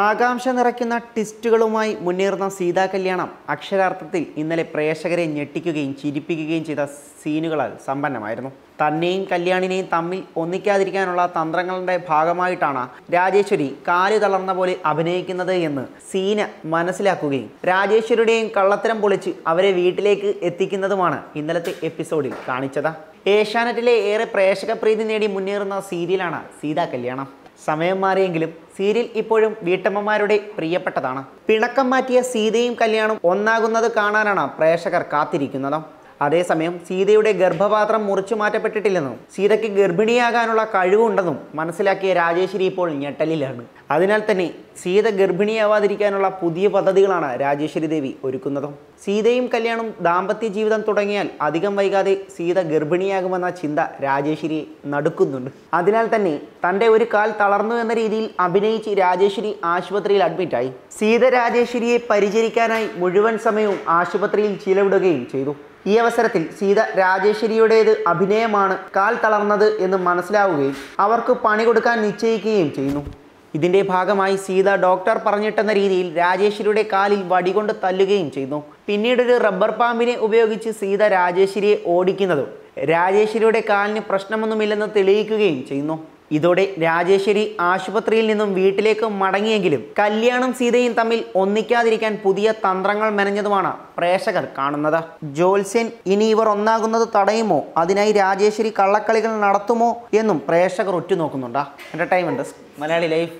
ആകാംക്ഷ നിറയ്ക്കുന്ന ട്വിസ്റ്റുകളുമായി മുന്നേറുന്ന സീതാ കല്യാണം അക്ഷരാർത്ഥത്തിൽ ഇന്നലെ പ്രേക്ഷകരെ ഞെട്ടിക്കുകയും ചിരിപ്പിക്കുകയും ചെയ്ത സീനുകളാൽ സമ്പന്നമായിരുന്നു. തന്നെയും കല്യാണിനെയും തമ്മിൽ ഒന്നിക്കാതിരിക്കാനുള്ള തന്ത്രങ്ങളുടെ ഭാഗമായിട്ടാണ് രാജേശ്വരി കാൽ തളർന്ന പോലെ അഭിനയിക്കുന്നത് എന്ന് സീന മനസ്സിലാക്കുകയും രാജേശ്വരിയുടെയും കള്ളത്തരം പൊളിച്ച് അവരെ വീട്ടിലേക്ക് എത്തിക്കുന്നതുമാണ് ഇന്നലത്തെ എപ്പിസോഡിൽ കാണിച്ചത്. ഏഷ്യാനെറ്റിലെ ഏറെ പ്രേക്ഷക പ്രീതി നേടി മുന്നേറുന്ന സീരിയലാണ് സീതാ കല്യാണം. സമയം മാറിയെങ്കിലും സീരിയൽ ഇപ്പോഴും വീട്ടമ്മമാരുടെ പ്രിയപ്പെട്ടതാണ്. പിണക്കം മാറ്റിയ സീതയും കല്യാണം ഒന്നാകുന്നത് കാണാനാണ് പ്രേക്ഷകർ കാത്തിരിക്കുന്നത്. അതേസമയം സീതയുടെ ഗർഭപാത്രം മുറിച്ചു മാറ്റപ്പെട്ടിട്ടില്ലെന്നും സീതയ്ക്ക് ഗർഭിണിയാകാനുള്ള കഴിവുണ്ടെന്നും മനസ്സിലാക്കിയ രാജേശ്വരി ഇപ്പോൾ ഞെട്ടലിലാണ്. അതിനാൽ തന്നെ സീത ഗർഭിണിയാവാതിരിക്കാനുള്ള പുതിയ പദ്ധതികളാണ് രാജേശ്വരി ദേവി ഒരുക്കുന്നതും. സീതയും കല്യാണം ദാമ്പത്യ ജീവിതം തുടങ്ങിയാൽ അധികം വൈകാതെ സീത ഗർഭിണിയാകുമെന്ന ചിന്ത രാജേശ്വരിയെ നടുക്കുന്നുണ്ട്. അതിനാൽ തന്നെ തന്റെ ഒരു കാൽ തളർന്നു എന്ന രീതിയിൽ അഭിനയിച്ച് രാജേശ്വരി ആശുപത്രിയിൽ അഡ്മിറ്റായി. സീത രാജേശ്വരിയെ പരിചരിക്കാനായി മുഴുവൻ സമയവും ആശുപത്രിയിൽ ചിലവിടുകയും ചെയ്തു. ഈ അവസരത്തിൽ സീത രാജേശ്വരിയുടേത് അഭിനയമാണ് കാൽ തളർന്നത് എന്ന് മനസ്സിലാവുകയും അവർക്ക് പണി കൊടുക്കാൻ നിശ്ചയിക്കുകയും ചെയ്യുന്നു. ഇതിന്റെ ഭാഗമായി സീത ഡോക്ടർ പറഞ്ഞിട്ടെന്ന രീതിയിൽ രാജേശ്വരിയുടെ കാലിൽ വടികൊണ്ട് തല്ലുകയും ചെയ്യുന്നു. പിന്നീടൊരു റബ്ബർ പാമ്പിനെ ഉപയോഗിച്ച് സീത രാജേശ്വരിയെ ഓടിക്കുന്നതും രാജേശ്വരിയുടെ കാലിന് പ്രശ്നമൊന്നുമില്ലെന്ന് തെളിയിക്കുകയും ചെയ്യുന്നു. ഇതോടെ രാജേശ്വരി ആശുപത്രിയിൽ നിന്നും വീട്ടിലേക്ക് മടങ്ങിയെങ്കിലും കല്യാണം സീതയും തമ്മിൽ ഒന്നിക്കാതിരിക്കാൻ പുതിയ തന്ത്രങ്ങൾ മെനഞ്ഞതുമാണ് പ്രേക്ഷകർ കാണുന്നത്. ജോത്സ്യൻ ഇനി ഇവർ ഒന്നാകുന്നത് തടയുമോ? അതിനായി രാജേശ്വരി കള്ളക്കളികൾ നടത്തുമോ? എന്നും പ്രേക്ഷകർ ഉറ്റുനോക്കുന്നുണ്ട്. Entertainment Malayali life